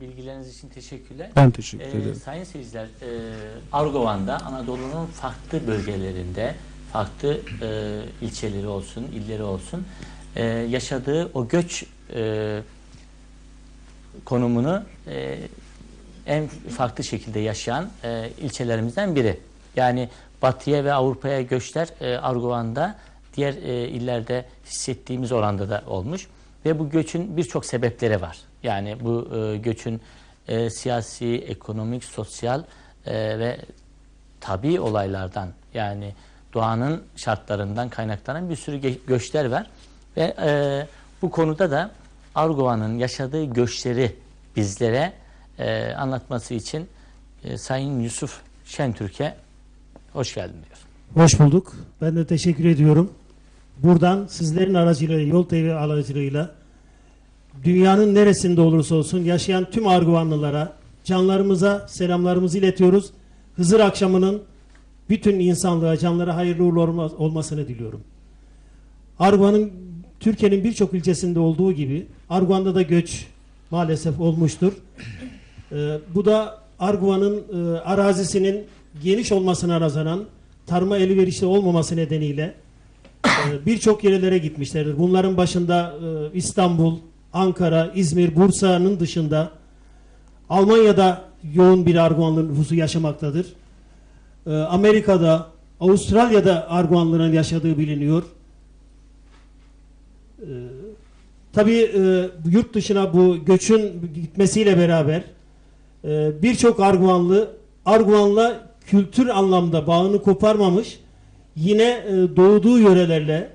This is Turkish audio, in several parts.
Bilgileriniz için teşekkürler. Ben teşekkür Ee, ederim. sayın seyirciler, e, Argovan'da Anadolu'nun farklı bölgelerinde, farklı e, ilçeleri olsun, illeri olsun, e, yaşadığı o göç e, konumunu e, en farklı şekilde yaşayan e, ilçelerimizden biri. Yani batıya ve Avrupa'ya göçler e, Argovan'da diğer e, illerde hissettiğimiz oranda da olmuş. Ve bu göçün birçok sebepleri var. Yani bu e, göçün e, siyasi, ekonomik, sosyal e, ve tabi olaylardan yani doğanın şartlarından kaynaklanan bir sürü göçler var. Ve e, bu konuda da Argova'nın yaşadığı göçleri bizlere e, anlatması için e, Sayın Yusuf Şentürk'e hoş geldin diyor. Hoş bulduk. Ben de teşekkür ediyorum. Buradan sizlerin aracılığıyla, Yol TV aracılığıyla dünyanın neresinde olursa olsun yaşayan tüm Arguvanlılara, canlarımıza selamlarımızı iletiyoruz. Hızır akşamının bütün insanlığa, canlara hayırlı uğurlu olma- olmasını diliyorum. Arguvan'ın Türkiye'nin birçok ilçesinde olduğu gibi Arguvan'da da göç maalesef olmuştur. Ee, bu da Arguvan'ın e, arazisinin geniş olmasına nazaran tarıma elverişli olmaması nedeniyle e, birçok yerlere gitmişlerdir. Bunların başında e, İstanbul, Ankara, İzmir, Bursa'nın dışında Almanya'da yoğun bir Arguvanlı nüfusu yaşamaktadır. E, Amerika'da, Avustralya'da Arguvanlıların yaşadığı biliniyor. E, tabii yurt dışına bu göçün gitmesiyle beraber e, birçok Arguvanlı Arguvan'la kültür anlamda bağını koparmamış yine e, doğduğu yörelerle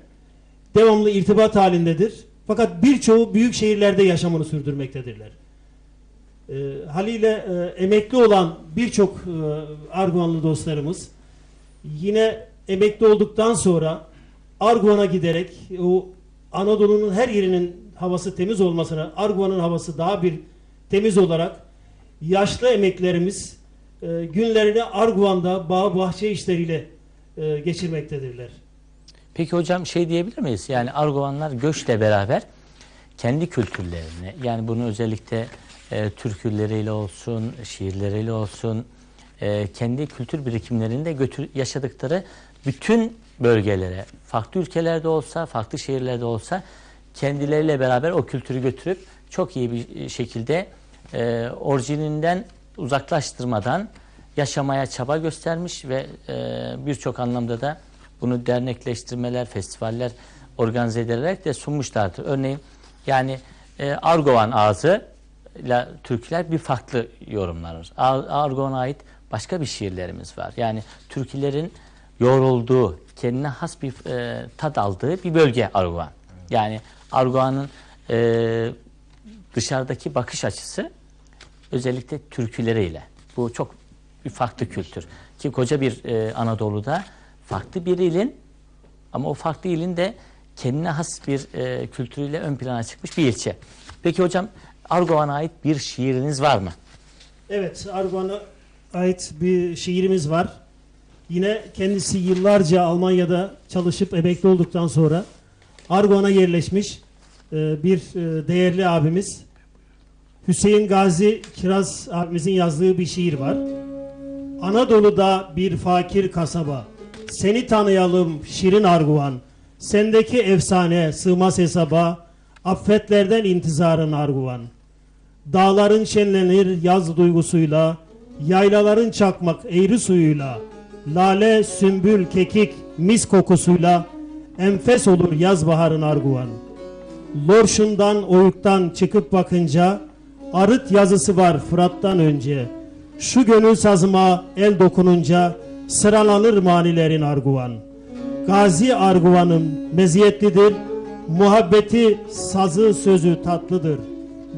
devamlı irtibat halindedir. Fakat birçoğu büyük şehirlerde yaşamını sürdürmektedirler. E, haliyle e, emekli olan birçok e, Arguvanlı dostlarımız yine emekli olduktan sonra Arguvan'a giderek o Anadolu'nun her yerinin havası temiz olmasına Arguvan'ın havası daha bir temiz olarak yaşlı emeklerimiz e, günlerini Arguvan'da bağ bahçe işleriyle e, geçirmektedirler. Peki hocam şey diyebilir miyiz? Yani Argovanlar göçle beraber kendi kültürlerini yani bunu özellikle e, türküleriyle olsun, şiirleriyle olsun e, kendi kültür birikimlerinde götür, yaşadıkları bütün bölgelere farklı ülkelerde olsa, farklı şehirlerde olsa kendileriyle beraber o kültürü götürüp çok iyi bir şekilde e, orijininden uzaklaştırmadan yaşamaya çaba göstermiş ve e, birçok anlamda da bunu dernekleştirmeler, festivaller organize ederek de sunmuşlardır. Örneğin yani e, Argovan ağzı ile türküler bir farklı yorumlanır. Ar- Argovan'a ait başka bir şiirlerimiz var. Yani türkülerin yoğrulduğu, kendine has bir e, tad aldığı bir bölge Argovan. Yani Argovan'ın e, dışarıdaki bakış açısı özellikle türküleriyle. Bu çok farklı kültür. Ki koca bir e, Anadolu'da farklı bir ilin ama o farklı ilin de kendine has bir e, kültürüyle ön plana çıkmış bir ilçe. Peki hocam Argovan'a ait bir şiiriniz var mı? Evet, Arguvan'a ait bir şiirimiz var. Yine kendisi yıllarca Almanya'da çalışıp emekli olduktan sonra Arguvan'a yerleşmiş e, bir e, değerli abimiz Hüseyin Gazi Kiraz abimizin yazdığı bir şiir var. Anadolu'da bir fakir kasaba Seni tanıyalım şirin Arguvan Sendeki efsane sığmaz hesaba Affetlerden intizarın Arguvan Dağların şenlenir yaz duygusuyla, yaylaların çakmak eğri suyuyla, lale, sümbül, kekik, mis kokusuyla, enfes olur yaz baharın arguvan. Lorşundan, oyuktan çıkıp bakınca, arıt yazısı var Fırat'tan önce. Şu gönül sazıma el dokununca, sıralanır manilerin arguvan. Gazi arguvanım meziyetlidir, muhabbeti sazı sözü tatlıdır.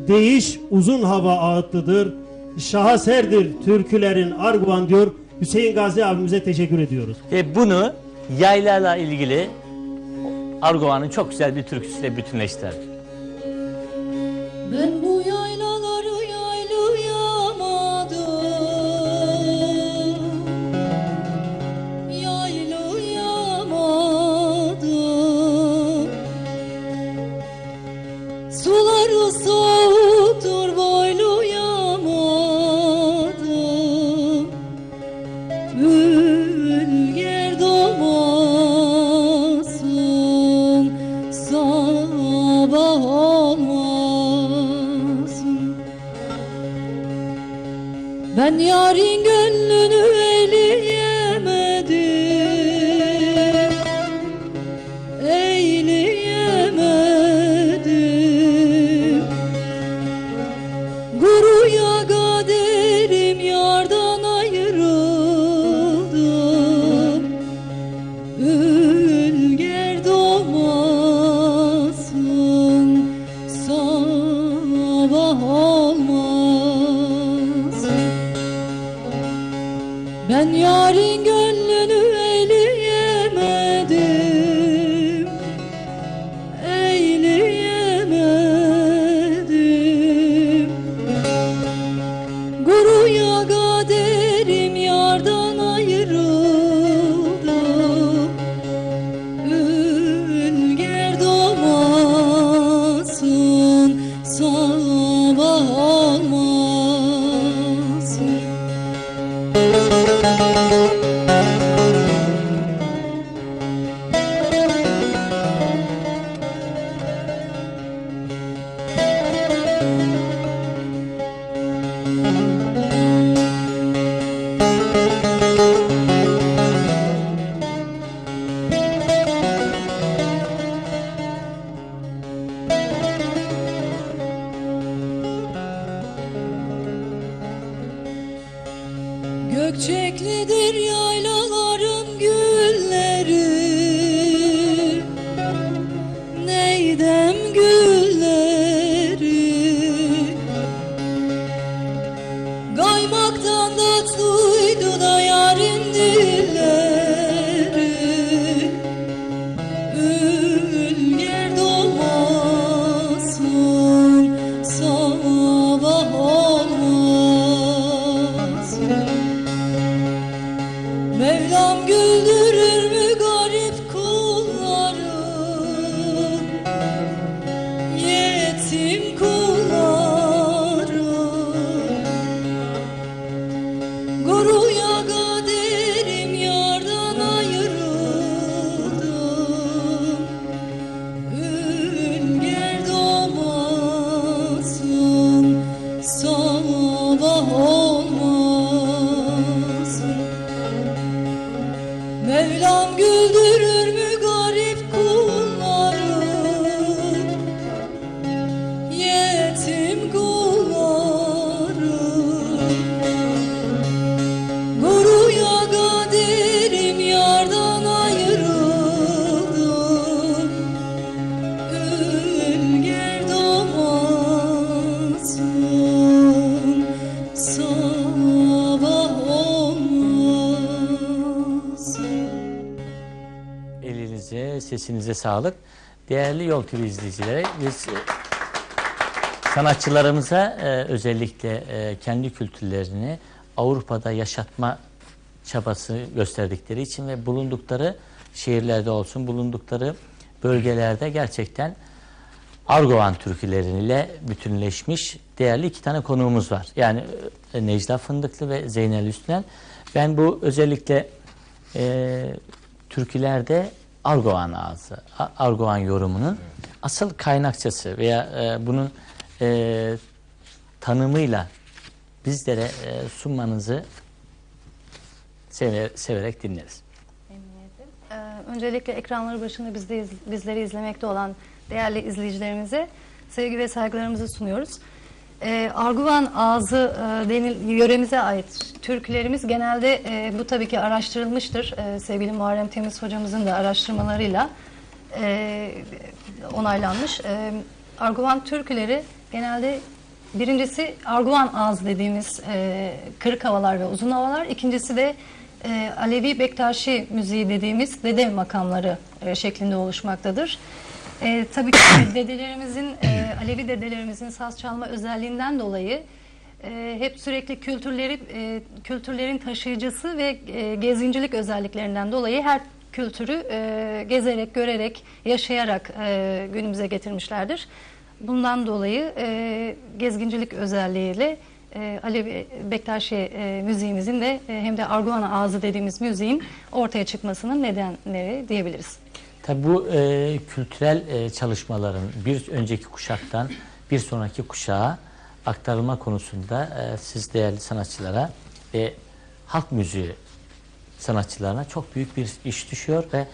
Değiş uzun hava ağıtlıdır. Şahaserdir türkülerin arguvan diyor. Hüseyin Gazi abimize teşekkür ediyoruz. Ve bunu yaylayla ilgili Argovan'ın çok güzel bir türküsüyle bütünleştirdik. Ben bu yaylaları Ben yarın gönlünü Gökçeklidir yaylaların Sesinize sağlık. Değerli Yol TV izleyicileri, biz e, sanatçılarımıza e, özellikle e, kendi kültürlerini Avrupa'da yaşatma çabası gösterdikleri için ve bulundukları şehirlerde olsun, bulundukları bölgelerde gerçekten Argovan türküleriyle bütünleşmiş değerli iki tane konuğumuz var. Yani Necla Fındıklı ve Zeynel Üstünen. Ben bu özellikle e, türkülerde Argovan ağzı, A- Argovan yorumunun asıl kaynakçası veya e, bunun e, tanımıyla bizlere e, sunmanızı seve- severek dinleriz. Ee, öncelikle ekranları başında bizde iz- bizleri izlemekte olan değerli izleyicilerimize sevgi ve saygılarımızı sunuyoruz. Ee, Arguvan ağzı e, denil, yöremize ait türkülerimiz genelde e, bu tabii ki araştırılmıştır. E, sevgili Muharrem Temiz hocamızın da araştırmalarıyla e, onaylanmış. E, Arguvan türküleri genelde birincisi Arguvan ağzı dediğimiz e, kırık havalar ve uzun havalar. İkincisi de e, Alevi Bektaşi müziği dediğimiz dede makamları e, şeklinde oluşmaktadır. E, tabii ki dedelerimizin, e, Alevi dedelerimizin saz çalma özelliğinden dolayı e, hep sürekli kültürleri, e, kültürlerin taşıyıcısı ve e, gezincilik özelliklerinden dolayı her kültürü e, gezerek, görerek, yaşayarak e, günümüze getirmişlerdir. Bundan dolayı e, gezgincilik özelliğiyle e, Alevi Bektaşi e, müziğimizin de e, hem de Arguana ağzı dediğimiz müziğin ortaya çıkmasının nedenleri diyebiliriz. Tabii bu e, kültürel e, çalışmaların bir önceki kuşaktan bir sonraki kuşağa aktarılma konusunda e, siz değerli sanatçılara ve halk müziği sanatçılarına çok büyük bir iş düşüyor ve